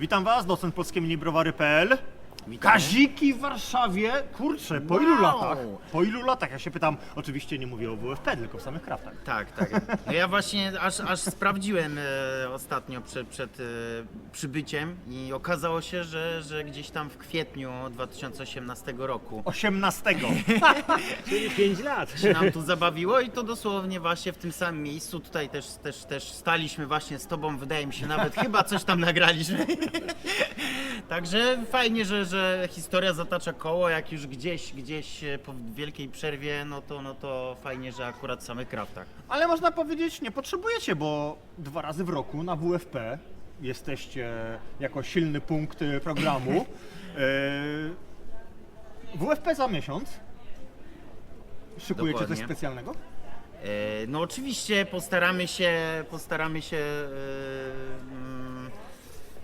Witam Was, docent polskie minibrowary.pl. Witamy. Kaziki w Warszawie. Kurczę, po ilu Wow. latach? Po ilu latach? Ja się pytam, oczywiście nie mówię o WFP, tylko w samych kraftach. Tak, tak. No ja właśnie aż, aż sprawdziłem e, ostatnio przed, przed e, przybyciem i okazało się, że, że gdzieś tam w kwietniu 2018 roku 18. Czyli 5 lat. się nam tu zabawiło i to dosłownie właśnie w tym samym miejscu. Tutaj też, też, też staliśmy właśnie z tobą, wydaje mi się nawet chyba coś tam nagraliśmy. Także fajnie, że, że historia zatacza koło, jak już gdzieś, gdzieś e, po wielkiej przerwie, no to, no to fajnie, że akurat w samych kraftach. Ale można powiedzieć, nie potrzebujecie, bo dwa razy w roku na WFP jesteście jako silny punkt y, programu. Yy, WFP za miesiąc. Szykujecie coś Dokładnie. specjalnego? E, No oczywiście postaramy się, postaramy się e,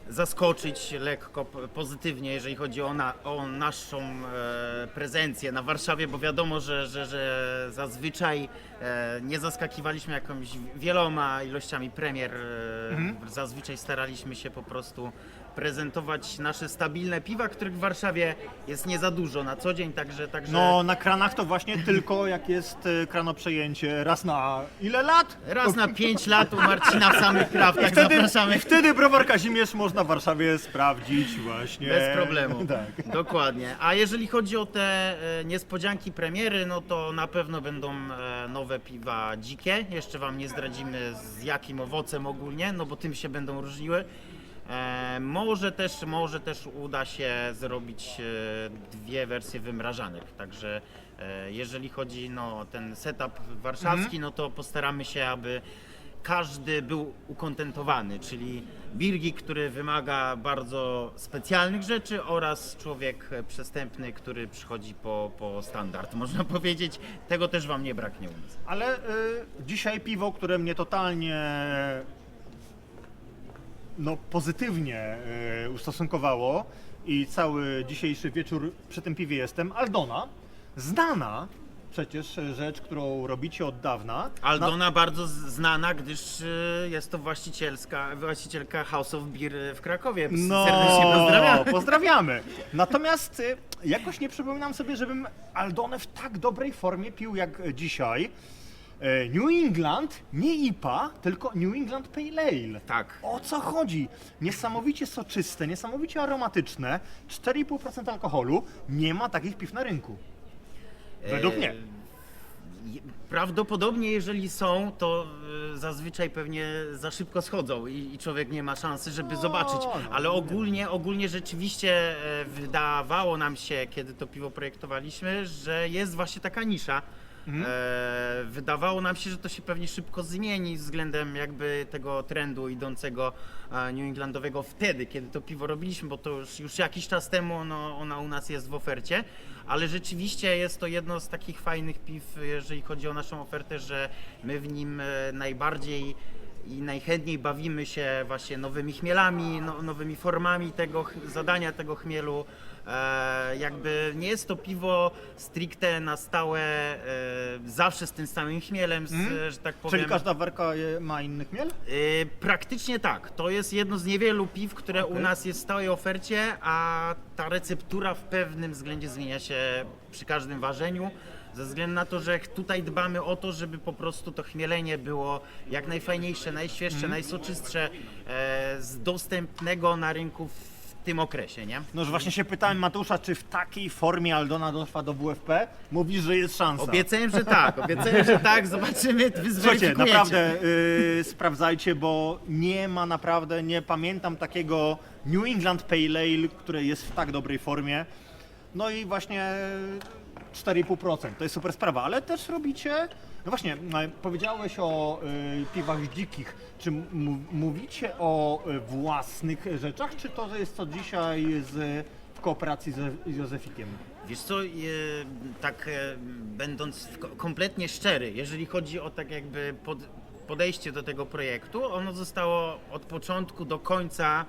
zaskoczyć lekko pozytywnie, jeżeli chodzi o, na, o naszą e, prezencję na Warszawie, bo wiadomo, że, że, że zazwyczaj nie zaskakiwaliśmy jakąś wieloma ilościami premier. E, Zazwyczaj staraliśmy się po prostu prezentować nasze stabilne piwa, których w Warszawie jest nie za dużo na co dzień, także... także... No, na kranach to właśnie tylko jak jest y, kranoprzejęcie raz na ile lat? Raz na 5 lat u Marcina w samych kraftach Wtedy, zapraszamy. wtedy browar Kazimierz można w Warszawie sprawdzić właśnie. Bez problemu. Tak. Dokładnie. A jeżeli chodzi o te e, niespodzianki premiery, no to na pewno będą e, nowe piwa dzikie. Jeszcze wam nie zdradzimy z jakim owocem ogólnie, no bo tym się będą różniły. E, może też, może też uda się zrobić e, dwie wersje wymrażanek. Także e, jeżeli chodzi no, o ten setup warszawski, no to postaramy się, aby każdy był ukontentowany, czyli Birgit, który wymaga bardzo specjalnych rzeczy oraz człowiek przestępny, który przychodzi po, po standard, można powiedzieć. Tego też wam nie braknie u nas. Ale y, dzisiaj piwo, które mnie totalnie no, pozytywnie y, ustosunkowało i cały dzisiejszy wieczór przy tym piwie jestem, Aldona, znana przecież rzecz, którą robicie od dawna. Aldona bardzo z- znana, gdyż e, jest to właścicielska, właścicielka House of Beer w Krakowie. No, Serdecznie pozdrawiam. pozdrawiamy. Natomiast y, jakoś nie przypominam sobie, żebym Aldonę w tak dobrej formie pił jak dzisiaj. E, New England, nie IPA, tylko New England Pale Ale. Tak. O co chodzi? Niesamowicie soczyste, niesamowicie aromatyczne, 4,5% alkoholu. Nie ma takich piw na rynku. Według mnie. E, je- Prawdopodobnie, jeżeli są, to e, zazwyczaj pewnie za szybko schodzą i, i człowiek nie ma szansy, żeby No, zobaczyć. no, Ale nie ogólnie, ogólnie rzeczywiście e, wydawało nam się, kiedy to piwo projektowaliśmy, że jest właśnie taka nisza. Mhm. E, wydawało nam się, że to się pewnie szybko zmieni względem jakby tego trendu idącego e, New Englandowego wtedy, kiedy to piwo robiliśmy, bo to już, już jakiś czas temu ono, ona u nas jest w ofercie, ale rzeczywiście jest to jedno z takich fajnych piw, jeżeli chodzi o naszą ofertę, że my w nim e, najbardziej i najchętniej bawimy się właśnie nowymi chmielami, no, nowymi formami tego zadania tego chmielu. E, jakby nie jest to piwo stricte na stałe, e, zawsze z tym samym chmielem, z, że tak powiem. Czyli każda werka e, ma inny chmiel? Y, Praktycznie tak. To jest jedno z niewielu piw, które u Okej. nas jest w stałej ofercie, a ta receptura w pewnym względzie zmienia się przy każdym ważeniu. Ze względu na to, że tutaj dbamy o to, żeby po prostu to chmielenie było jak najfajniejsze, najświeższe, Mhm. najsoczystsze e, z dostępnego na rynku w tym okresie, nie? No już właśnie się pytałem Matusza, czy w takiej formie Aldona doszła do WFP? Mówi, że jest szansa. Obiecałem, że tak, obiecałem, że tak, zobaczymy, wy Słuchajcie, zweryfikujecie. naprawdę y, sprawdzajcie, bo nie ma naprawdę, nie pamiętam takiego New England Pale Ale, które jest w tak dobrej formie. No i właśnie 4,5%, to jest super sprawa, ale też robicie, no właśnie, e, powiedziałeś o y, piwach dzikich, czy mówicie o y, własnych rzeczach, czy to jest co dzisiaj z, w kooperacji z, Józefikiem? Wiesz co, e, tak e, będąc w- kompletnie szczery, jeżeli chodzi o tak jakby pod, podejście do tego projektu, ono zostało od początku do końca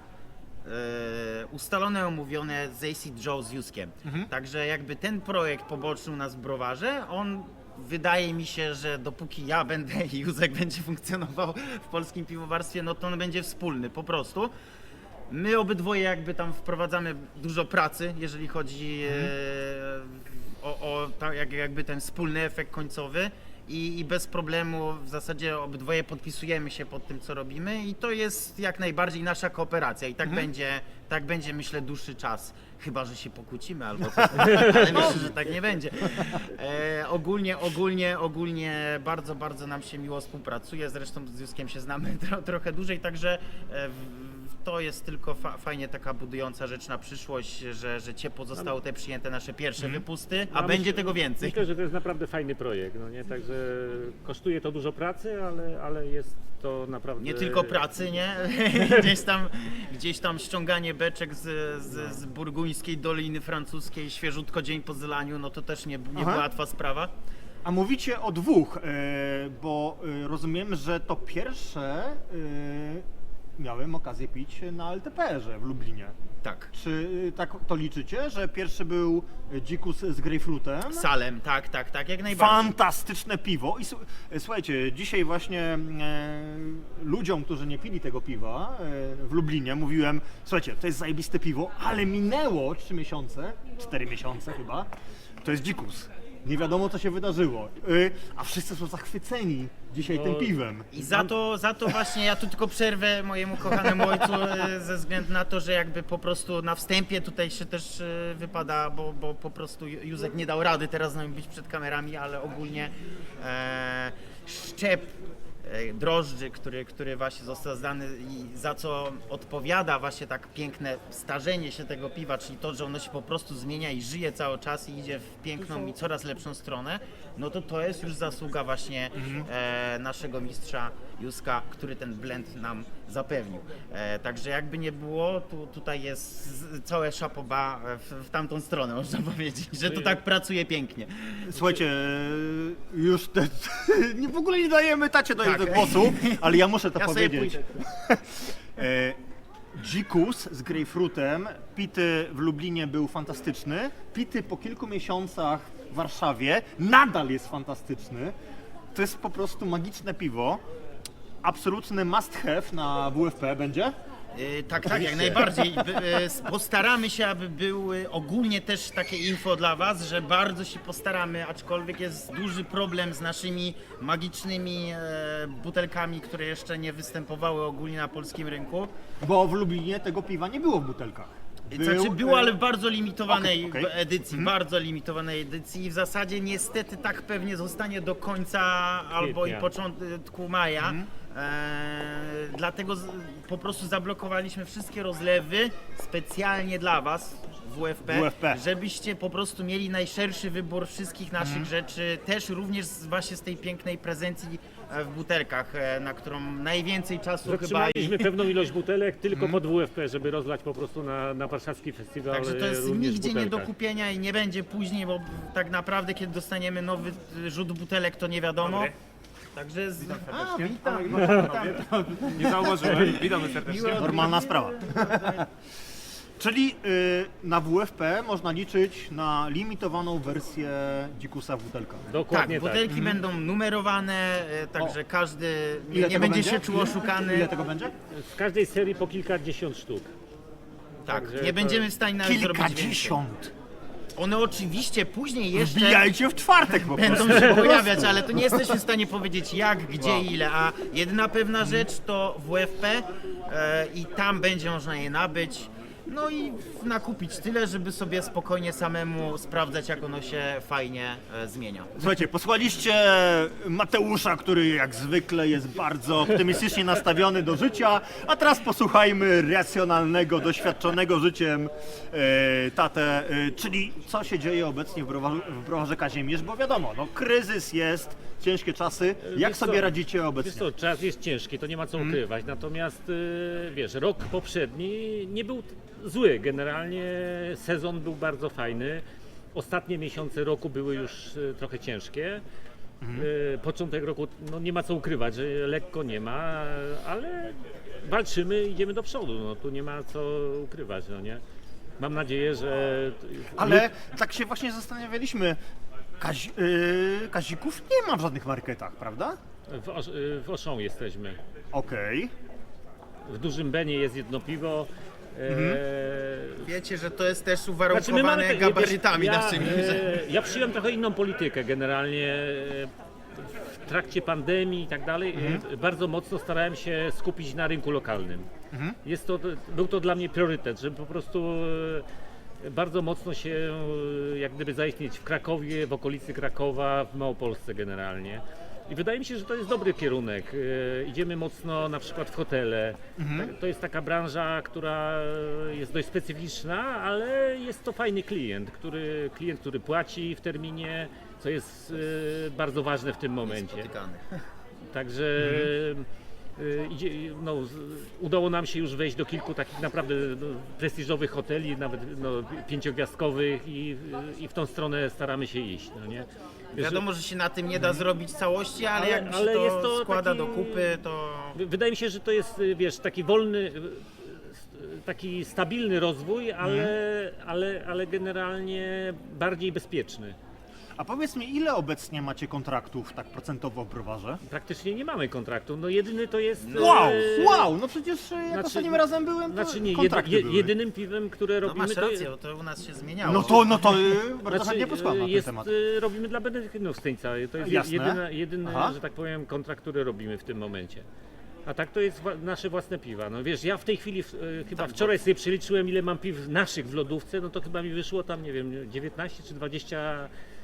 ustalone, omówione z AC Joe z Juskiem. Także jakby ten projekt poboczny u nas w Browarze, on wydaje mi się, że dopóki ja będę i Józek będzie funkcjonował w polskim piwowarstwie, no to on będzie wspólny po prostu. My obydwoje jakby tam wprowadzamy dużo pracy, jeżeli chodzi e, o, o ta, jak, jakby ten wspólny efekt końcowy. I, I bez problemu w zasadzie obydwoje podpisujemy się pod tym, co robimy, i to jest jak najbardziej nasza kooperacja. I tak będzie, tak będzie myślę, dłuższy czas. Chyba, że się pokłócimy albo coś, ale myślę, że tak nie będzie. E, ogólnie, ogólnie, ogólnie bardzo, bardzo nam się miło współpracuje. Zresztą z Juskiem się znamy tro, trochę dłużej, także e, w, to jest tylko fa fajnie taka budująca rzecz na przyszłość, że, że ciepło zostały te przyjęte nasze pierwsze wypusty, a Ja będzie myślę- tego więcej. Myślę, że to jest naprawdę fajny projekt, no nie? Także kosztuje to dużo pracy, ale, ale jest to naprawdę... Nie tylko pracy, nie? Gdzieś tam, gdzieś tam ściąganie beczek z, z, z burguńskiej doliny francuskiej, świeżutko dzień po zylaniu, no to też nie, nie Aha. była łatwa sprawa. A mówicie o dwóch, e, bo e, rozumiem, że to pierwsze e, miałem okazję pić na LTPR-ze w Lublinie. Tak. Czy e, tak to liczycie, że pierwszy był dzikus z grejpfrutem? Salem, tak, tak, tak, jak najbardziej. Fantastyczne piwo. I e, słuchajcie, dzisiaj właśnie e, ludziom, którzy nie pili tego piwa e, w Lublinie, mówiłem, słuchajcie, to jest zajebiste piwo, ale minęło 3 miesiące, 4 miesiące chyba, to jest dzikus. Nie wiadomo, co się wydarzyło. E, a wszyscy są zachwyceni dzisiaj tym piwem. I za to, za to właśnie ja tu tylko przerwę mojemu kochanemu ojcu e, ze względu na to, że jakby po prostu na wstępie tutaj się też e, wypada, bo, bo po prostu Józek nie dał rady teraz z nami być przed kamerami, ale ogólnie e, szczep drożdży, który, który właśnie został zdany i za co odpowiada właśnie tak piękne starzenie się tego piwa, czyli to, że ono się po prostu zmienia i żyje cały czas i idzie w piękną i coraz lepszą stronę, no to to jest już zasługa właśnie e, naszego mistrza Józka, który ten blend nam zapewnił. E, także jakby nie było, tu, tutaj jest całe szapoba w, w tamtą stronę, można powiedzieć, że to tak pracuje pięknie. Słuchajcie, e, już te, nie, w ogóle nie dajemy tacie do Tak. głosu, ale ja muszę to Ja powiedzieć. E, Dzikus z grejpfrutem, pity w Lublinie był fantastyczny, pity po kilku miesiącach w Warszawie nadal jest fantastyczny. To jest po prostu magiczne piwo. Absolutny must have na WFP będzie. Yy, tak, tak, jak najbardziej. S- Postaramy się, aby był yy, ogólnie też takie info dla Was, że bardzo się postaramy, aczkolwiek jest duży problem z naszymi magicznymi e, butelkami, które jeszcze nie występowały ogólnie na polskim rynku. Bo w Lublinie tego piwa nie było w butelkach. Był, znaczy było, e, ale w bardzo limitowanej Okej, okej. edycji, bardzo limitowanej edycji i w zasadzie niestety tak pewnie zostanie do końca albo i Kwietnia. początku maja. Eee, dlatego z, po prostu zablokowaliśmy wszystkie rozlewy specjalnie dla Was WFP, WFP. żebyście po prostu mieli najszerszy wybór wszystkich naszych rzeczy, też również z, właśnie z tej pięknej prezencji e, w butelkach, e, na którą najwięcej czasu chyba Zatrzymaliśmy pewną ilość butelek tylko pod WFP, żeby rozlać po prostu na, na warszawski festiwal Także to jest również nigdzie nie do butelkach. kupienia i nie będzie później, bo tak naprawdę kiedy dostaniemy nowy y, rzut butelek, to nie wiadomo. Także z... A, witam, witam. Nie zauważyłem. Witamy serdecznie. Miło- Normalna sprawa. Czyli y, na WFP można liczyć na limitowaną wersję dzikusa w butelkach. Tak, Dokładnie tak. butelki będą numerowane, e, także każdy nie, Ile nie tego będzie będzie? się czuł oszukany. Ile tego będzie? W każdej serii po kilkadziesiąt sztuk. Tak, Także nie to- będziemy w stanie nawet zrobić więcej. Kilkadziesiąt. One oczywiście później jeszcze Wbijajcie w czwartek po będą prostu. się pojawiać, ale to nie jesteśmy w stanie powiedzieć jak, gdzie, ile. A jedyna pewna rzecz to WFP e, i tam będzie można je nabyć. No i nakupić tyle, żeby sobie spokojnie samemu sprawdzać, jak ono się fajnie e, zmienia. Słuchajcie, posłaliście Mateusza, który jak zwykle jest bardzo optymistycznie nastawiony do życia, a teraz posłuchajmy racjonalnego, doświadczonego życiem e, tatę, e, czyli co się dzieje obecnie w browarze, w browarze Kazimierz, bo wiadomo, no, kryzys jest, ciężkie czasy. Jak Wiesz sobie co? radzicie Wiesz obecnie? co, czas jest ciężki, to nie ma co ukrywać. Natomiast y, wiesz, rok poprzedni nie był zły. Generalnie sezon był bardzo fajny. Ostatnie miesiące roku były już y, trochę ciężkie. Y, Początek roku, no nie ma co ukrywać, że lekko nie ma, ale walczymy, idziemy do przodu. No tu nie ma co ukrywać, no nie. Mam nadzieję, że. Ale tak się właśnie zastanawialiśmy, Kazi, e, Kazików nie ma w żadnych marketach, prawda? W, Osz- y, w Oszą jesteśmy. Okej. W dużym Benie jest jedno piwo, E, Wiecie, że to jest też Znaczy, my uwarunkowane mamy te- gabarytami wiesz, ja, naszymi. że- e, Ja przyjąłem trochę inną politykę generalnie. e, W trakcie pandemii i tak dalej e, bardzo mocno starałem się skupić na rynku lokalnym. Jest to, był to dla mnie priorytet, żeby po prostu e, bardzo mocno się e, jak gdyby zaistnieć w Krakowie, w okolicy Krakowa, w Małopolsce generalnie. I wydaje mi się, że to jest dobry kierunek. E, Idziemy mocno na przykład w hotele. Tak, To jest taka branża, która jest dość specyficzna, ale jest to fajny klient, który, klient, który płaci w terminie, co jest e, bardzo ważne w tym momencie. Także y, idzie, no, udało nam się już wejść do kilku takich naprawdę no, prestiżowych hoteli, nawet no, pięciogwiazdkowych i, i w tą stronę staramy się iść. No, nie? Wiadomo, że się na tym nie da zrobić całości, ale, Ale- się ale to, jest to składa taki- do kupy, to... wy- Wydaje mi się, że to jest, y, wiesz, taki wolny, y, taki stabilny rozwój, ale, ale, ale generalnie bardziej bezpieczny. A powiedz mi, ile obecnie macie kontraktów tak procentowo w browarze? Praktycznie nie mamy kontraktu. No jedyny to jest... Wow, e, wow, no przecież e, jak znaczy- ostatnim razem byłem, to Znaczy nie, jedy, kontrakty je, były. jedynym piwem, które No robimy masz to rację, bo to u nas się zmieniało. No to, no to e, bardzo Znaczy, chętnie posłucham na ten jest, temat. y, robimy dla Benedyktinów z Tyńca. To jest Jasne. jedyna, jedyny, Aha. że tak powiem, kontrakt, który robimy w tym momencie. A tak to jest wa- nasze własne piwa. No wiesz, ja w tej chwili, w- y, chyba Tak, wczoraj sobie przeliczyłem, ile mam piw naszych w lodówce, no to chyba mi wyszło tam, nie wiem, 19 czy 20 y,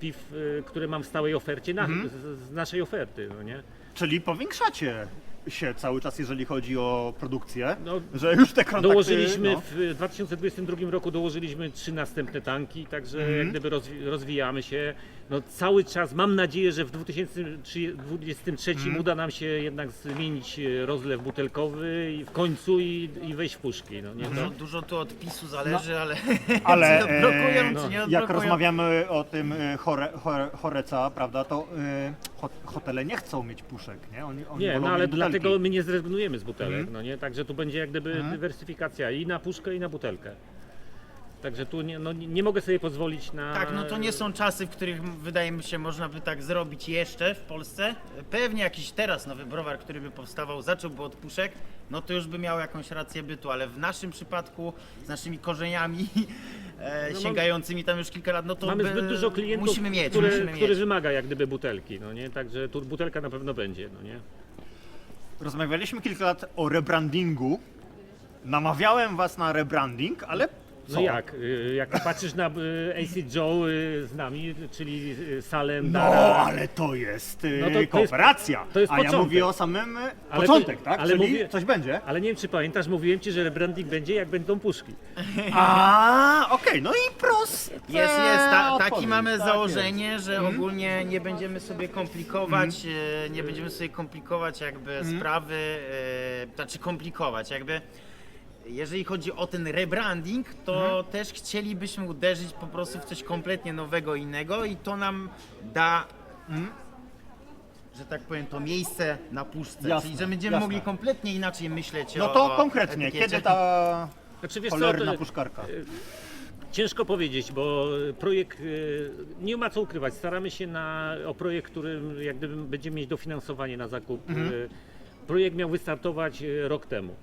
piw, y, które mam w stałej ofercie, na, Mhm. z, z naszej oferty, no nie? Czyli powiększacie się cały czas, jeżeli chodzi o produkcję, No, że już te kontakty... Dołożyliśmy no. w 2022 roku dołożyliśmy trzy następne tanki, także Mhm. jak gdyby rozwi- rozwijamy się. No cały czas mam nadzieję, że w 2023 Mhm. uda nam się jednak zmienić e, rozlew butelkowy i w końcu i, i wejść w puszki. No, nie? Dużo, To, dużo tu od PiSu zależy, ale, Ale, czy odblokują, e, czy nie Jak odblokują. rozmawiamy o tym e, chore, chore, choreca, prawda, to e, hotele nie chcą mieć puszek, nie? Oni, oni nie, no ale dlatego my nie zrezygnujemy z butelek, Mhm. no nie? Także tu będzie jak gdyby Mhm. dywersyfikacja i na puszkę i na butelkę. Także tu nie, no, nie mogę sobie pozwolić na... Tak, no to nie są czasy, w których wydaje mi się można by tak zrobić jeszcze w Polsce. Pewnie jakiś teraz nowy browar, który by powstawał, zacząłby od puszek, no to już by miał jakąś rację bytu, ale w naszym przypadku z naszymi korzeniami e, No sięgającymi tam już kilka lat, no to Mamy by, zbyt dużo klientów, musimy mieć, które, musimy które mieć. wymaga jak gdyby butelki, no nie? Także tu butelka na pewno będzie, no nie? Rozmawialiśmy kilka lat o rebrandingu. Namawiałem was na rebranding, ale co? No jak? y, Jak patrzysz na y, AC Joe y, z nami, czyli y, Salem, No, Dara, ale to jest No to- to jest- kooperacja. to jest A ja początek. mówię o samym Ale początek, tak? ale Czyli mówię- coś będzie. ale nie wiem czy pamiętasz, mówiłem ci, że rebranding będzie jak będą puszki. A, okej, no i proste. Jest, jest, ta, taki mamy tak założenie, że ogólnie nie będziemy sobie komplikować, e, nie będziemy sobie komplikować jakby sprawy, e, znaczy komplikować, jakby jeżeli chodzi o ten rebranding, to też chcielibyśmy uderzyć po prostu w coś kompletnie nowego, innego i to nam da, że tak powiem, to miejsce na puszce, Jasne, czyli że będziemy jasne. mogli kompletnie inaczej myśleć No o to o konkretnie, etykiecie. kiedy ta Znaczy wiesz co, cholerna to, puszkarka? ciężko powiedzieć, bo projekt, y, nie ma co ukrywać, staramy się na, o projekt, którym jak gdyby będziemy mieć dofinansowanie na zakup. Y, Projekt miał wystartować y, rok temu.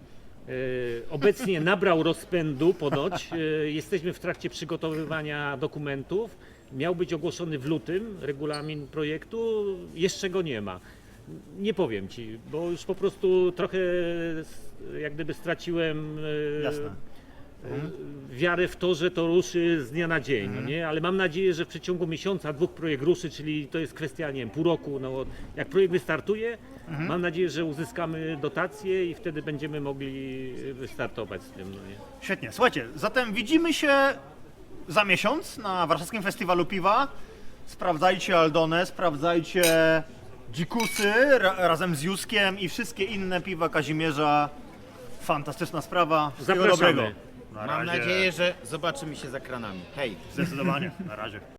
Y, Obecnie nabrał rozpędu ponoć. Y, Jesteśmy w trakcie przygotowywania dokumentów. Miał być ogłoszony w lutym regulamin projektu, jeszcze go nie ma. Nie powiem ci, bo już po prostu trochę jak gdyby straciłem y, Jasne. Y, wiarę w to, że to ruszy z dnia na dzień, no nie? ale mam nadzieję, że w przeciągu miesiąca, dwóch projekt ruszy, czyli to jest kwestia, nie wiem, pół roku, no, jak projekt wystartuje, mam nadzieję, że uzyskamy dotacje i wtedy będziemy mogli wystartować z tym. No nie? Świetnie. Słuchajcie, zatem widzimy się za miesiąc na Warszawskim Festiwalu Piwa. Sprawdzajcie Aldonę, sprawdzajcie Dzikusy ra razem z Juskiem i wszystkie inne piwa Kazimierza. Fantastyczna sprawa. Wszystkiego Zapraszamy. dobrego. Na Mam razie. nadzieję, że zobaczymy się za kranami. Hej! Zdecydowanie. Na razie.